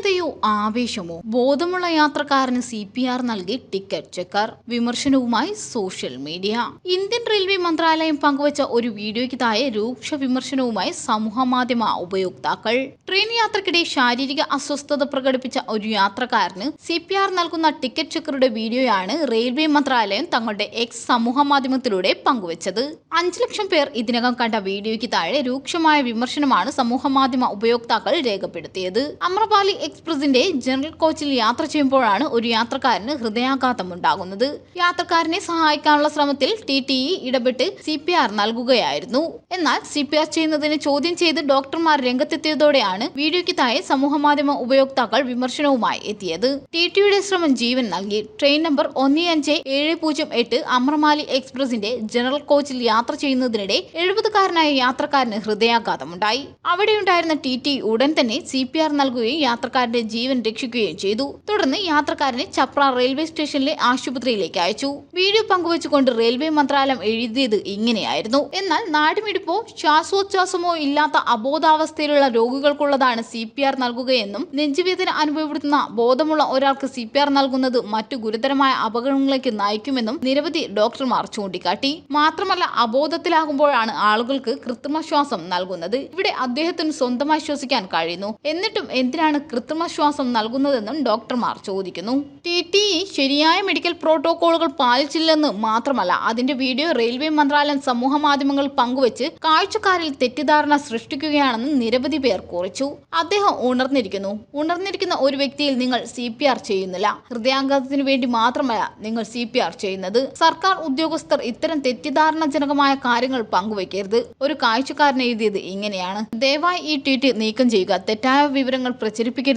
ശൂന്യതയോ ആവേശമോ? ബോധമുള്ള യാത്രക്കാരന് സി പി ആർ നൽകി ടിക്കറ്റ് ചെക്കർ. വിമർശനവുമായി സോഷ്യൽ മീഡിയ. ഇന്ത്യൻ റെയിൽവേ മന്ത്രാലയം പങ്കുവച്ച ഒരു വീഡിയോയ്ക്ക് താഴെ രൂക്ഷ വിമർശനവുമായി സമൂഹ മാധ്യമ ഉപയോക്താക്കൾ. ട്രെയിൻ യാത്രക്കിടെ ശാരീരിക അസ്വസ്ഥത പ്രകടിപ്പിച്ച ഒരു യാത്രക്കാരന് സി പി ആർ നൽകുന്ന ടിക്കറ്റ് ചെക്കറുടെ വീഡിയോയാണ് റെയിൽവേ മന്ത്രാലയം തങ്ങളുടെ എക്സ് സമൂഹ മാധ്യമത്തിലൂടെ പങ്കുവച്ചത്. അഞ്ചു ലക്ഷം പേർ ഇതിനകം കണ്ട വീഡിയോയ്ക്ക് താഴെ രൂക്ഷമായ വിമർശനമാണ് സമൂഹ മാധ്യമ ഉപയോക്താക്കൾ രേഖപ്പെടുത്തിയത്. അമ്രപാലി എക്സ്പ്രസിന്റെ ജനറൽ കോച്ചിൽ യാത്ര ചെയ്യുമ്പോഴാണ് ഒരു യാത്രക്കാരന് ഹൃദയാഘാതം ഉണ്ടാകുന്നത് യാത്രക്കാരനെ സഹായിക്കാനുള്ള ശ്രമത്തിൽ ടി ടി ഇ ഇടപെട്ട് സി പി ആർ നൽകുകയായിരുന്നു. എന്നാൽ സി പി ആർ ചെയ്യുന്നതിന് ചോദ്യം ചെയ്ത് ഡോക്ടർമാർ രംഗത്തെത്തിയതോടെയാണ് വീഡിയോയ്ക്ക് താഴെ സമൂഹമാധ്യമ ഉപയോക്താക്കൾ വിമർശനവുമായി എത്തിയത്. ടി ടിയുടെ ശ്രമം ജീവൻ നൽകി. ട്രെയിൻ നമ്പർ ഒന്ന് അഞ്ച് ഏഴ് പൂജ്യം എട്ട് അമ്രമാലി എക്സ്പ്രസിന്റെ ജനറൽ കോച്ചിൽ യാത്ര ചെയ്യുന്നതിനിടെ എഴുപതുകാരനായ യാത്രക്കാരന് ഹൃദയാഘാതമുണ്ടായി. അവിടെയുണ്ടായിരുന്ന ടി ടി ഉടൻ തന്നെ സി പി ആർ നൽകുകയും യാത്രക്കാരന്റെ ജീവൻ രക്ഷിക്കുകയും ചെയ്തു. തുടർന്ന് യാത്രക്കാരനെ ചപ്ര റെയിൽവേ സ്റ്റേഷനിലെ ആശുപത്രിയിലേക്ക് അയച്ചു. വീഡിയോ പങ്കുവച്ചുകൊണ്ട് റെയിൽവേ മന്ത്രാലയം എഴുതിയത് ഇങ്ങനെയായിരുന്നു. എന്നാൽ നാടുമിടിപ്പോ ശ്വാസോച്ഛ്വാസമോ ഇല്ലാത്ത അബോധാവസ്ഥയിലുള്ള രോഗികൾക്കുള്ളതാണ് സി പി ആർ നൽകുകയെന്നും നെഞ്ചുവേദന അനുഭവപ്പെടുന്ന ബോധമുള്ള ഒരാൾക്ക് സി പി ആർ നൽകുന്നത് മറ്റു ഗുരുതരമായ അപകടങ്ങളിലേക്ക് നയിക്കുമെന്നും നിരവധി ഡോക്ടർമാർ ചൂണ്ടിക്കാട്ടി. മാത്രമല്ല അബോധത്തിലാകുമ്പോഴാണ് ആളുകൾക്ക് കൃത്രിമ ശ്വാസം നൽകുന്നത്. ഇവിടെ അദ്ദേഹത്തിന് സ്വന്തമായി ശ്വസിക്കാൻ കഴിയുന്നു. എന്നിട്ടും എന്തിനാണ് കൃത്രിമ ശ്വാസം നൽകുന്നതെന്നും ഡോക്ടർമാർ ചോദിക്കുന്നു. ടി ടി ഇ ശരിയായ മെഡിക്കൽ പ്രോട്ടോകോളുകൾ പാലിച്ചില്ലെന്ന് മാത്രമല്ല അതിന്റെ വീഡിയോ റെയിൽവേ മന്ത്രാലയം സമൂഹ മാധ്യമങ്ങളിൽ പങ്കുവച്ച് കാഴ്ചക്കാരിൽ തെറ്റിദ്ധാരണ സൃഷ്ടിക്കുകയാണെന്ന് നിരവധി പേർ കുറിച്ചു. അദ്ദേഹം ഉണർന്നിരിക്കുന്നു. ഉണർന്നിരിക്കുന്ന ഒരു വ്യക്തിയിൽ നിങ്ങൾ സി പി ആർ ചെയ്യുന്നില്ല. ഹൃദയാഘാതത്തിന് വേണ്ടി മാത്രമല്ല നിങ്ങൾ സി പി ആർ ചെയ്യുന്നത്. സർക്കാർ ഉദ്യോഗസ്ഥർ ഇത്തരം തെറ്റിദ്ധാരണജനകമായ കാര്യങ്ങൾ പങ്കുവയ്ക്കരുത് ഒരു കാഴ്ചക്കാരൻ എഴുതിയത് ഇങ്ങനെയാണ്. ദയവായി ഈ ട്വീറ്റ് നീക്കം ചെയ്യുക. തെറ്റായ വിവരങ്ങൾ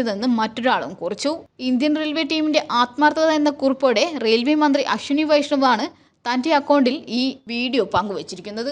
പ്രചരിപ്പിക്കരുതെന്ന് മറ്റൊരാളും കുറിച്ചു. ഇന്ത്യൻ റെയിൽവേ ടീമിന്റെ ആത്മാർത്ഥത എന്ന കുറിപ്പോടെ റെയിൽവേ മന്ത്രി അശ്വിനി വൈഷ്ണവാണ് തന്റെ അക്കൗണ്ടിൽ ഈ വീഡിയോ പങ്കുവച്ചിരിക്കുന്നത്.